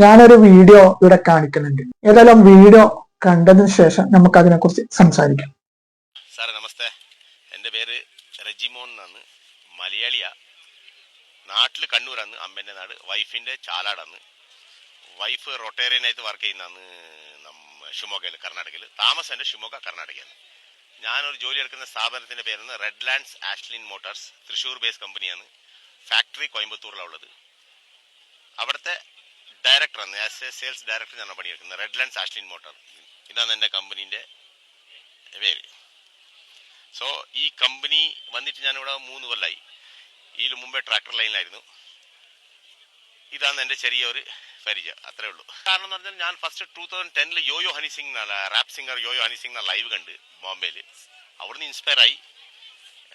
ഞാനൊരു വീഡിയോ ഇവിടെ കാണിക്കുന്നുണ്ട്. ഏതായാലും വീഡിയോ കണ്ടതിന് ശേഷം നമുക്ക് അതിനെ കുറിച്ച് സംസാരിക്കാം. സാറേ നമസ്തേ. എന്റെ പേര് റെജിമോൻ എന്നാണ്. മലയാളിയ. നാട്ടിൽ കണ്ണൂരാണ്. അമ്മേന്റെ നാട്. വൈഫിന്റെ ചാലാടാണ്. വൈഫ് റൊട്ടേറിയനായിട്ട് വർക്ക് ചെയ്യുന്നതാണ് ഷിമോഗയിൽ കർണാടകയിൽ താമസം എന്റെ ഷിമോഗ കർണാടകയാണ്. ഞാനൊരു ജോലി എടുക്കുന്ന സ്ഥാപനത്തിന്റെ പേരാണ് Red Lands Ashlin Motors Thrissur base കമ്പനിയാണ് ഫാക്ടറി കോയമ്പത്തൂരിലാണ് ഉള്ളത്. അവിടുത്തെ ഡയറക്ടറാണ് ആസ് എ സെയിൽസ് ഡയറക്ടർ ഞാൻ പണിയെടുക്കുന്നത്. റെഡ് ലൈൻസ് ആഷ്ലിൻ മോട്ടോർ ഇതാണ് എന്റെ കമ്പനീന്റെ പേര്. സോ ഈ കമ്പനി വന്നിട്ട് ഞാനിവിടെ മൂന്ന് കൊല്ലായി. ഈ മുമ്പേ ട്രാക്ടർ ലൈനിലായിരുന്നു ഇതാണ് എന്റെ ചെറിയ ഒരു പരിചയം. അത്രേ ഉള്ളൂ. കാരണം എന്ന് പറഞ്ഞാൽ ഞാൻ ഫസ്റ്റ് ടൂ തൗസൻഡ് ടെന്നിൽ യോയോ ഹനി സിംഗ് എന്നാണ് റാപ്പ് സിംഗർ യോയോ ഹനിസിംഗ് ലൈവ് കണ്ട് ബോംബെയിൽ. അവിടുന്ന് ഇൻസ്പയർ ആയി.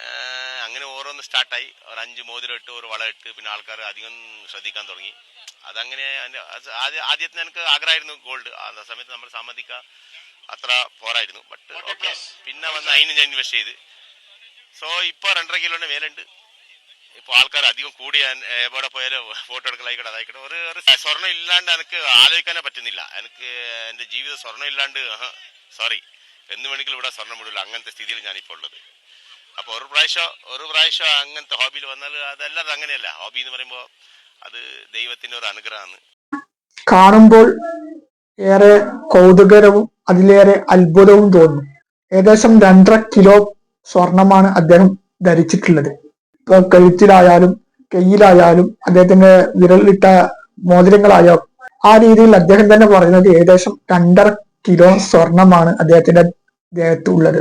ആഹ് അങ്ങനെ ഓരോന്ന് സ്റ്റാർട്ടായി ഒരു അഞ്ച് മോതിരം ഇട്ട് ഒരു വളം ഇട്ട് പിന്നെ ആൾക്കാർ അധികം ശ്രദ്ധിക്കാൻ തുടങ്ങി. അതങ്ങനെ ആദ്യ ആദ്യത്തിന് എനിക്ക് ആഗ്രഹമായിരുന്നു ഗോൾഡ് ആ സമയത്ത് നമ്മൾ സാമ്പത്തിക അത്ര പോരായിരുന്നു. ബട്ട് ഓക്കെ പിന്നെ വന്ന് അതിന് ഞാൻ ഇൻവെസ്റ്റ് ചെയ്ത്. സോ ഇപ്പോൾ രണ്ടര കിലോന്റെ മേലുണ്ട്. ഇപ്പോൾ ആൾക്കാർ അധികം കൂടി എവിടെ പോയാലും ഫോട്ടോ എടുക്കലായിക്കോട്ടെ അതായിക്കോട്ടെ. ഒരു ഒരു സ്വർണം ഇല്ലാണ്ട് എനിക്ക് ആലോചിക്കാനേ പറ്റുന്നില്ല. എനിക്ക് എന്റെ ജീവിതം സ്വർണം ഇല്ലാണ്ട് സോറി എന്ന് വേണമെങ്കിലും ഇവിടെ സ്വർണം വിടില്ല അങ്ങനത്തെ സ്ഥിതിയിൽ ഞാനിപ്പോൾ ഉള്ളത്. അപ്പോൾ ഒരു പ്രാവശ്യം ഒരു പ്രാവശ്യം അങ്ങനത്തെ ഹോബിയിൽ വന്നാൽ അതെല്ലാം അങ്ങനെയല്ല. ഹോബി എന്ന് പറയുമ്പോൾ അത് ദൈവത്തിന്റെ ഒരു അനുഗ്രഹമാണ്. കാണുമ്പോൾ ഏറെ കൗതുകരവും അതിലേറെ അത്ഭുതവും തോന്നുന്നു ഏകദേശം രണ്ടര കിലോ സ്വർണമാണ് അദ്ദേഹം ധരിച്ചിട്ടുള്ളത്. ഇപ്പൊ കഴുത്തിലായാലും കയ്യിലായാലും അദ്ദേഹത്തിന്റെ വിരലിട്ട മോതിരങ്ങളായോ ആ രീതിയിൽ അദ്ദേഹം തന്നെ പറയുന്നത് ഏകദേശം രണ്ടര കിലോ സ്വർണമാണ് അദ്ദേഹത്തിന്റെ ദേഹത്ത് ഉള്ളത്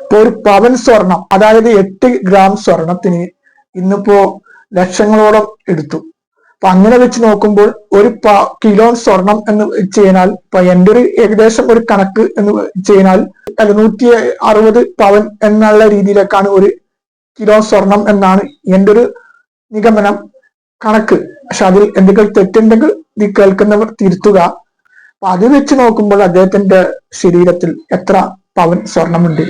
ഇപ്പൊ ഒരു പവൻ സ്വർണം അതായത് എട്ട് ഗ്രാം സ്വർണത്തിന് ഇന്നിപ്പോ ലക്ഷങ്ങളോളം എടുത്തു. അപ്പൊ അങ്ങനെ വെച്ച് നോക്കുമ്പോൾ ഒരു കിലോ സ്വർണം എന്ന് കഴിഞ്ഞാൽ ഇപ്പൊ എന്റെ ഒരു ഏകദേശം ഒരു കണക്ക് എന്ന് വെച്ച് കഴിഞ്ഞാൽ എഴുന്നൂറ്റി നൂറ്റി അറുപത് പവൻ എന്നുള്ള രീതിയിലേക്കാണ് ഒരു കിലോ സ്വർണം എന്നാണ് എന്റെ ഒരു നിഗമനം കണക്ക്. പക്ഷെ അതിൽ എന്തെങ്കിലും തെറ്റുണ്ടെങ്കിൽ നീ കേൾക്കുന്നവർ തിരുത്തുക. അപ്പൊ അത് വെച്ച് നോക്കുമ്പോൾ അദ്ദേഹത്തിന്റെ ശരീരത്തിൽ എത്ര പവൻ സ്വർണമുണ്ട്?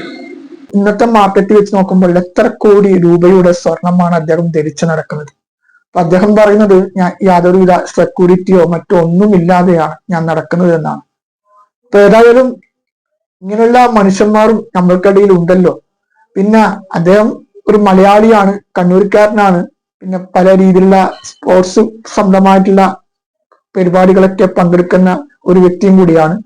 ഇന്നത്തെ മാർക്കറ്റ് വെച്ച് നോക്കുമ്പോൾ എത്ര കോടി രൂപയുടെ സ്വർണമാണ് അദ്ദേഹം ധരിച്ചു നടക്കുന്നത്. അപ്പൊ അദ്ദേഹം പറയുന്നത് ഞാൻ യാതൊരുവിധ സെക്യൂരിറ്റിയോ മറ്റോ ഒന്നുമില്ലാതെയാണ് ഞാൻ നടക്കുന്നത് എന്നാണ്. അപ്പൊ ഏതായാലും ഇങ്ങനെയുള്ള മനുഷ്യന്മാരും നമ്മൾക്കിടയിൽ ഉണ്ടല്ലോ. പിന്നെ അദ്ദേഹം ഒരു മലയാളിയാണ് കണ്ണൂർക്കാരനാണ്. പിന്നെ പല രീതിയിലുള്ള സ്പോർട്സ് സംബന്ധമായിട്ടുള്ള പരിപാടികളൊക്കെ പങ്കെടുക്കുന്ന ഒരു വ്യക്തിയും കൂടിയാണ്.